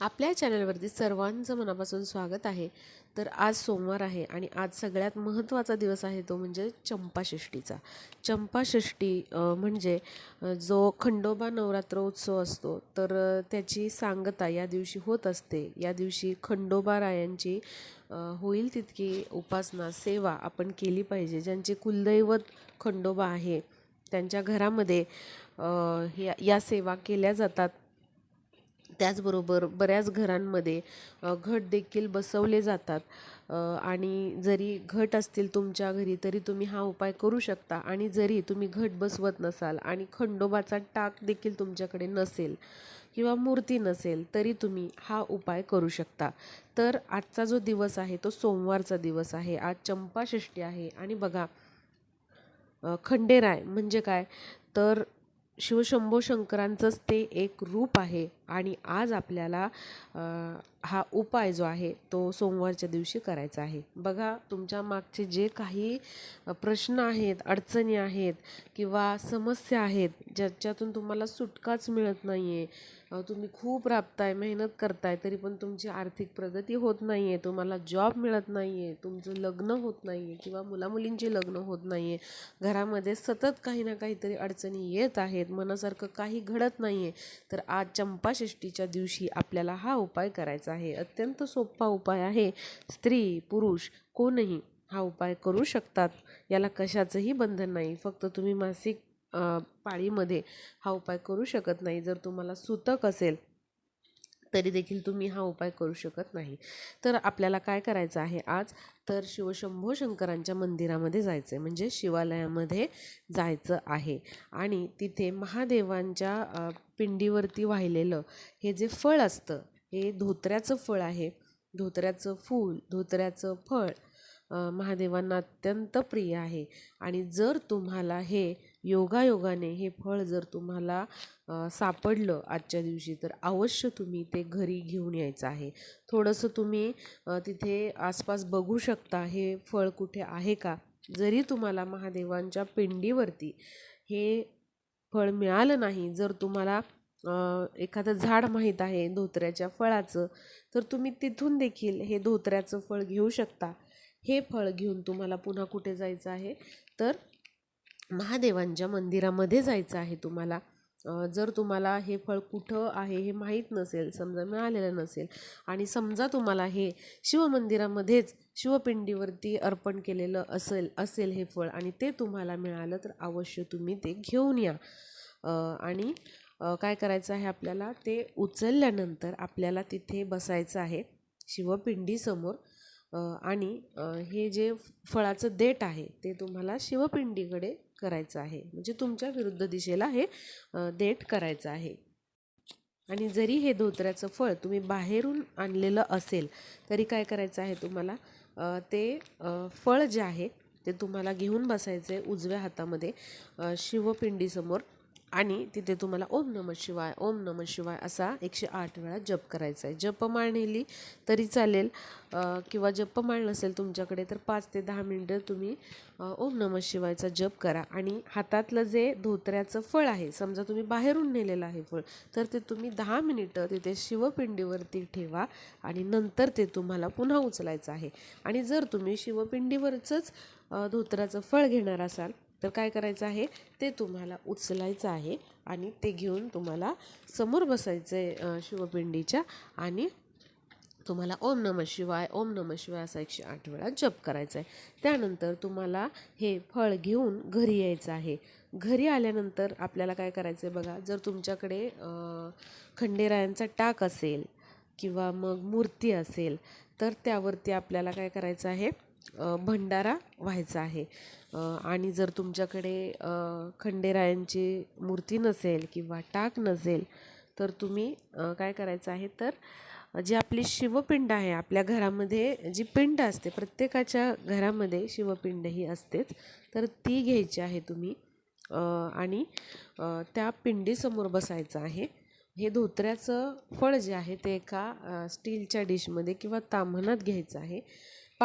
आपल्या चॅनलवरती सर्वांचं मनापासून स्वागत आहे. तर आज सोमवार आहे आणि आज सगळ्यात महत्त्वाचा दिवस आहे तो म्हणजे चंपाषष्टीचा चंपाषष्टी म्हणजे जो खंडोबा नवरात्र उत्सव असतो तर त्याची सांगता या दिवशी होत असते. या दिवशी खंडोबा रायांची होईल तितकी उपासना सेवा आपण केली पाहिजे. ज्यांचे कुलदैवत खंडोबा आहे त्यांच्या घरामध्ये या या सेवा केल्या जातात. त्याचबरोबर बऱ्याच घरांमध्ये घट देखील बसवले जातात. आणि जरी घट असतील तुमच्या घरी तरी तुम्ही हा उपाय करू शकता. आणि जरी तुम्ही घट बसवत नसाल आणि खंडोबाचा टाक देखील तुमच्याकडे नसेल किंवा मूर्ती नसेल तरी तुम्ही हा उपाय करू शकता. तर आजचा जो दिवस आहे तो सोमवारचा दिवस आहे. आज चंपाषष्ठी आहे. आणि बघा खंडेराय म्हणजे काय? तर शिवशंभो शंकरांचंच ते एक रूप आहे. आणि आज आपल्याला हा उपाय जो आहे तो सोमवारच्या दिवशी करायचा आहे. बघा तुमच्या मागचे जे काही प्रश्न आहेत अडचणी आहेत किंवा समस्या आहेत ज्याच्यातून तुम्हाला सुटकाच मिळत नाही आहे तुम्ही खूप राबताय मेहनत करताय तरी पण तुमची आर्थिक प्रगती होत नाही आहे तुम्हाला जॉब मिळत नाही आहे तुमचं लग्न होत नाही आहे किंवा मुलामुलींचे लग्न होत नाही आहे घरामध्ये सतत काही ना काहीतरी अडचणी येत आहेत मनासारखं काही घडत नाही आहे तर आज चंपाषष्ठीच्या दिवशी आपल्याला हा उपाय करायचा आहे. अत्यंत सोपा उपाय आहे. स्त्री पुरुष कोणही हा उपाय करू शकतात. याला कशाचंही बंधन नाही. फक्त तुम्ही मासिक पाळीमध्ये हा उपाय करू शकत नाही. जर तुम्हाला सुतक असेल तरी देखील तुम्ही हा उपाय करू शकत नाही. तर आपल्याला काय करायचं आहे आज? तर शिवशंभो शंकरांच्या मंदिरामध्ये जायचं आहे म्हणजे शिवालयामध्ये जायचं आहे. आणि तिथे महादेवांच्या पिंडीवरती वाहिलेलं हे जे फळ असतं हे धोत्र्याचं फळ आहे. धोत्र्याचं फूल धोत्र्याचं फळ महादेवांना अत्यंत प्रिय आहे. आणि जर तुम्हाला हे योगायोगाने हे फळ जर तुम्हाला सापडलं आजच्या दिवशी तर अवश्य तुम्ही ते घरी घेऊन यायचं आहे. थोडंसं तुम्ही तिथे आसपास बघू शकता हे फळ कुठे आहे का? जरी तुम्हाला महादेवांच्या पिंडीवरती हे फळ मिळालं नाही जर तुम्हाला एखादं झाड माहीत आहे धोत्र्याच्या फळाचं तर तुम्ही तिथून देखील हे धोत्र्याचं फळ घेऊ शकता. हे फळ घेऊन तुम्हाला पुन्हा कुठे जायचं आहे? तर महादेवांच्या मंदिरामध्ये जायचं आहे तुम्हाला. जर तुम्हाला हे फळ कुठं आहे हे माहीत नसेल समजा मिळालेलं नसेल आणि समजा तुम्हाला हे शिवमंदिरामध्येच शिवपिंडीवरती अर्पण केलेलं असेल असेल हे फळ आणि ते तुम्हाला मिळालं तर अवश्य तुम्ही ते घेऊन या. आणि काय करायचं आहे आपल्याला? ते उचलल्यानंतर आपल्याला तिथे बसायचं आहे शिवपिंडीसमोर. आणि हे जे फळाचं देठ आहे ते तुम्हाला शिवपिंडीकडे करायचं आहे. म्हणजे तुमच्या विरुद्ध दिशेला हे अ, देठ करायचं आहे. आणि जरी हे धोत्र्याचं फळ तुम्ही बाहेरून आणलेलं असेल तरी काय करायचं आहे तुम्हाला? ते फळ जे आहे ते तुम्हाला घेऊन बसायचं आहे उजव्या हातामध्ये शिवपिंडीसमोर. आणि तिथे तुम्हाला ओम नम शिवाय ओम नम शिवाय असा एकशे आठ वेळा जप करायचा आहे. जपमाळ नेली तरी चालेल. किंवा जपमाळ नसेल तुमच्याकडे तर पाच ते दहा मिनटं तुम्ही ओम नम शिवायचा जप करा. आणि हातातलं जे धोत्र्याचं फळ आहे समजा तुम्ही बाहेरून नेलेलं आहे फळ तर ते तुम्ही दहा मिनिटं तिथे शिवपिंडीवरती ठेवा आणि नंतर ते तुम्हाला पुन्हा उचलायचं आहे. आणि जर तुम्ही शिवपिंडीवरचंच धोत्र्याचं फळ घेणार असाल तर काय करायचं आहे? ते तुम्हाला उचलायचं आहे आणि ते घेऊन तुम्हाला समोर बसायचं आहे शिवपिंडीच्या आणि तुम्हाला ओम नम शिवाय ओम नम शिवाय असा एकशे आठ वेळा जप करायचा आहे त्यानंतर तुम्हाला हे फळ घेऊन घरी यायचं आहे. घरी आल्यानंतर आपल्याला काय करायचं आहे बघा जर तुमच्याकडे खंडेरायांचा टाक असेल किंवा मग मूर्ती असेल तर त्यावरती आपल्याला काय करायचं आहे? भंडारा व्हायचा आहे. आणि जर तुमच्याकडे खंडेरायांची मूर्ती नसेल किंवा टाक नसेल तर तुम्ही काय करायचं आहे तर जी आपली शिवपिंड आहे आपल्या घरामध्ये जी पिंड असते प्रत्येकाच्या घरामध्ये शिवपिंड ही असतेच तर ती घ्यायची आहे तुम्ही. आणि त्या पिंडीसमोर बसायचं आहे. हे धोत्र्याचं फळ जे आहे ते एका स्टीलच्या डिशमध्ये किंवा ताम्हणात घ्यायचं आहे.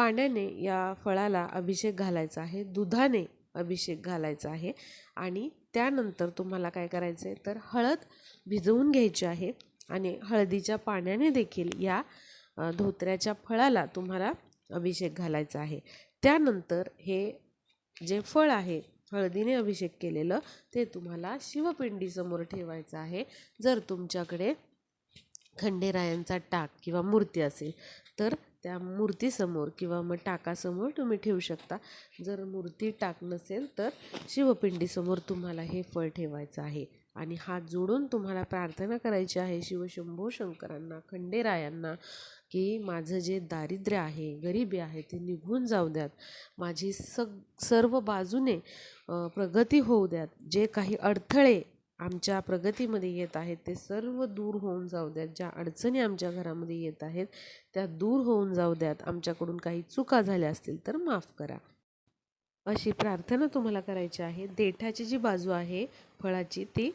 पाण्याने या फळाला अभिषेक घालायचा आहे दुधाने अभिषेक घालायचा आहे आणि त्यानंतर तुम्हाला काय करायचं आहे तर हळद भिजवून घ्यायची आहे आणि हळदीच्या पाण्याने देखील या धोत्र्याच्या फळाला तुम्हाला अभिषेक घालायचा आहे. त्यानंतर हे जे फळ आहे हळदीने अभिषेक केलेलं ते तुम्हाला शिवपिंडीसमोर ठेवायचं आहे. जर तुमच्याकडे खंडेरायांचा टाक किंवा मूर्ती असेल तर त्या मूर्तीसमोर किंवा मग टाकासमोर तुम्ही ठेवू शकता. जर मूर्ती टाक नसेल तर शिवपिंडीसमोर तुम्हाला हे फळ ठेवायचं आहे. आणि हात जोडून तुम्हाला प्रार्थना करायची आहे शिवशंभो शंकरांना खंडेरायांना की माझं जे दारिद्र्य आहे गरिबी आहे ते निघून जाऊ द्यात. माझी सग सर्व बाजूने प्रगती होऊ द्यात. जे काही अडथळे आमच्या प्रगतीमध्ये येत आहेत ते सर्व दूर होऊन जाऊ द्यात. ज्या अडचणी आमच्या घरामध्ये येत आहेत त्या दूर होऊन जाऊ द्यात. आमच्याकडून काही चुका झाल्या असतील तर माफ करा. अशी प्रार्थना तुम्हाला करायची आहे. देठाची जी बाजू आहे फळाची ती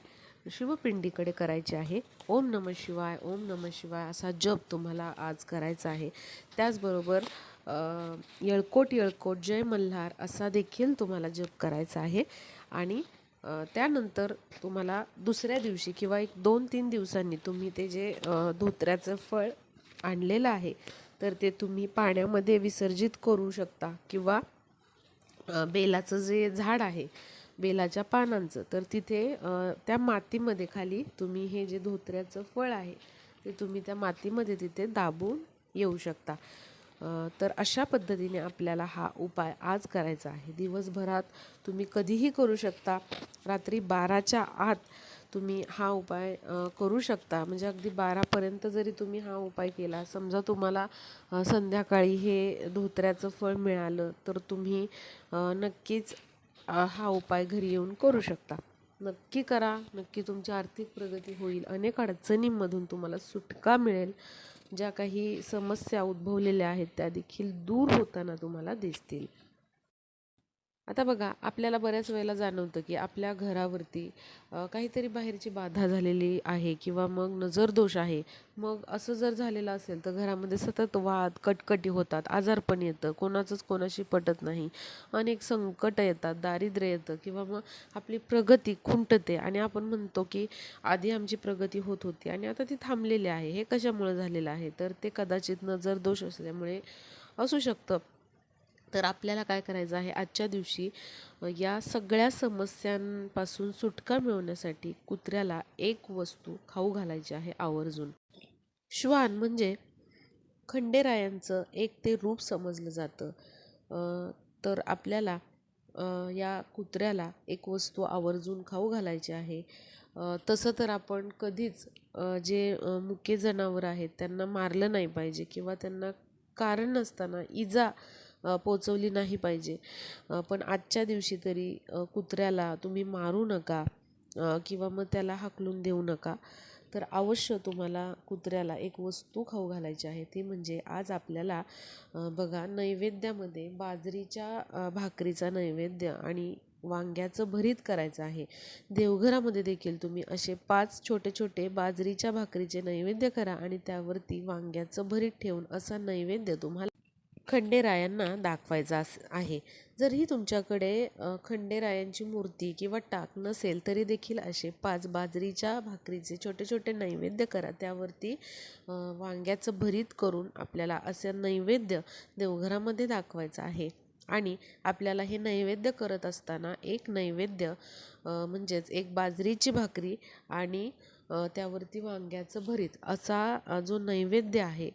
शिवपिंडीकडे करायची आहे. ओम नम शिवाय ओम नम शिवाय असा जप तुम्हाला आज करायचा आहे. त्याचबरोबर यळकोट येळकोट येळकोट जय मल्हार असा देखील तुम्हाला जप करायचा आहे. आणि त्यानंतर तुम्हाला दुसऱ्या दिवशी किंवा एक दोन तीन दिवसांनी तुम्ही ते जे धोत्र्याचं फळ आणलेलं आहे तर ते तुम्ही पाण्यामध्ये विसर्जित करू शकता किंवा बेलाचं जे झाड आहे बेलाच्या पानांचं तर तिथे त्या मातीमध्ये खाली तुम्ही हे जे धोत्र्याचं फळ आहे ते तुम्ही त्या मातीमध्ये तिथे दाबून येऊ शकता. तर अशा पद्धतीने आपल्याला हा उपाय आज करायचा आहे. दिवसभरात तुम्ही कधीही करू शकता. रात्री बाराच्या आत तुम्ही हा उपाय करू शकता. म्हणजे अगदी बारापर्यंत जरी तुम्ही हा उपाय केला समजा तुम्हाला संध्याकाळी हे धोत्र्याचं फळ मिळालं तर तुम्ही नक्कीच हा उपाय घरी येऊन करू शकता. नक्की करा. नक्की तुमची आर्थिक प्रगती होईल. अनेक अडचणींमधून तुम्हाला सुटका मिळेल. ज्या काही समस्या उद्भवलेल्या आहेत त्या देखील दूर होताना तुम्हाला दिसतील. आता बघा आपल्याला बऱ्याच वेळेला जाणवतं की आपल्या घरावरती काहीतरी बाहेरची बाधा झालेली आहे किंवा मग नजर दोष आहे. मग असं जर झालेलं असेल तर घरामध्ये सतत वाद कटकटी होतात आजारपण येतं कोणाचंच कोणाशी पटत नाही. अनेक संकट येतात दारिद्र्य येतं किंवा मग आपली प्रगती खुंटते आणि आपण म्हणतो की आधी आमची प्रगती होत होती आणि आता ती थांबलेली आहे. हे कशामुळे झालेलं आहे? तर ते कदाचित नजर दोष असल्यामुळे असू शकतं. तर आपल्याला काय करायचं आहे? आजच्या दिवशी या सगळ्या समस्यांपासून सुटका मिळवण्यासाठी कुत्र्याला एक वस्तू खाऊ घालायची आहे आवर्जून. श्वान म्हणजे खंडेरायांचं एक ते रूप समजलं जातं. तर आपल्याला या कुत्र्याला एक वस्तू आवर्जून खाऊ घालायची आहे. तसं तर आपण कधीच जे मुके जनावर आहेत त्यांना मारलं नाही पाहिजे किंवा त्यांना कारण नसताना इजा पोचवली नाही पाहिजे. पण आजच्या दिवशी तरी कुत्र्याला तुम्ही मारू नका किंवा मग त्याला हाकलून देऊ नका. तर अवश्य तुम्हाला कुत्र्याला एक वस्तू खाऊ घालायची आहे. ती म्हणजे आज आपल्याला बघा नैवेद्यामध्ये बाजरीच्या भाकरीचा नैवेद्य आणि वांग्याचं भरीत करायचं आहे. देवघरामध्ये देखील तुम्ही असे पाच छोटे छोटे बाजरीच्या भाकरीचे नैवेद्य करा आणि त्यावरती वांग्याचं भरीत ठेवून असा नैवेद्य तुम्हाला खंडेरायांना दाखवायचा अस- आहे. जरही तुमच्याकडे खंडेरायांची मूर्ती किंवा टाक नसेल तरी देखील असे पाच बाजरीच्या भाकरीचे छोटे छोटे नैवेद्य करा. त्यावरती वांग्याचं भरीत करून आपल्याला असं नैवेद्य देवघरामध्ये दाखवायचं आहे. आणि आपल्याला हे नैवेद्य करत असताना एक नैवेद्य म्हणजेच एक बाजरीची भाकरी आणि त्यावरती वांग्याचं भरीत असा जो नैवेद्य आहे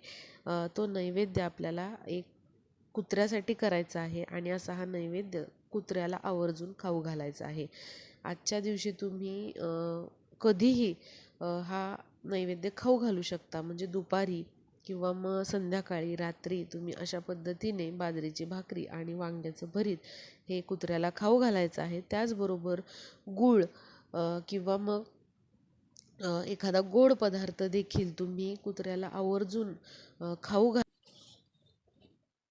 तो नैवेद्य आपल्याला एक कुत्र्यासाठी करायचा आहे आणि असा हा नैवेद्य कुत्र्याला आवर्जून खाऊ घालायचा आहे. आजच्या दिवशी तुम्ही कधीही हा नैवेद्य खाऊ घालू शकता. म्हणजे दुपारी किंवा मग संध्याकाळी रात्री तुम्ही अशा पद्धतीने बाजरीची भाकरी आणि वांग्याचं भरीत हे कुत्र्याला खाऊ घालायचं आहे. त्याचबरोबर गूळ किंवा मग एखादा गोड पदार्थ देखील तुम्ही कुत्र्याला आवर्जून खाऊ घाल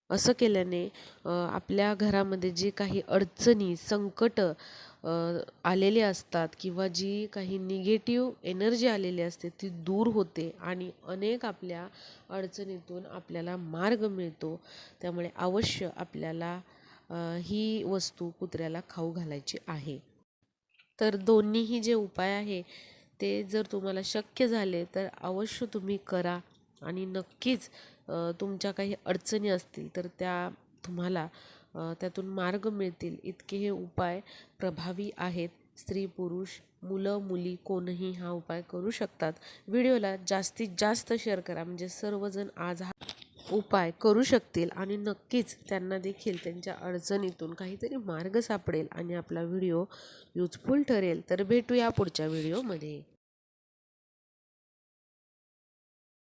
असं केल्याने आपल्या घरामध्ये जे काही अडचणी संकट आलेले असतात किंवा जी काही निगेटिव्ह एनर्जी आलेली असते ती दूर होते आणि अनेक आपल्या अडचणीतून आपल्याला मार्ग मिळतो. त्यामुळे अवश्य आपल्याला ही वस्तू कुत्र्याला खाऊ घालायची आहे. तर दोन्हीही जे उपाय आहे ते जर तुम्हाला शक्य झाले तर अवश्य तुम्ही करा आणि नक्कीच तुमच्या काही अडचणी असतील तर त्या तुम्हाला त्यातून मार्ग मिळतील. इतके हे उपाय प्रभावी आहेत. स्त्री पुरुष मुलं मुली कोणही हा उपाय करू शकतात. व्हिडिओला जास्तीत जास्त शेअर करा. म्हणजे सर्वजण आज हा उपाय करू शकतील आणि नक्कीच त्यांना देखील त्यांच्या अडचणीतून काहीतरी मार्ग सापडेल आणि आपला व्हिडिओ युजफुल ठरेल. तर भेटूया पुढच्या व्हिडिओमध्ये.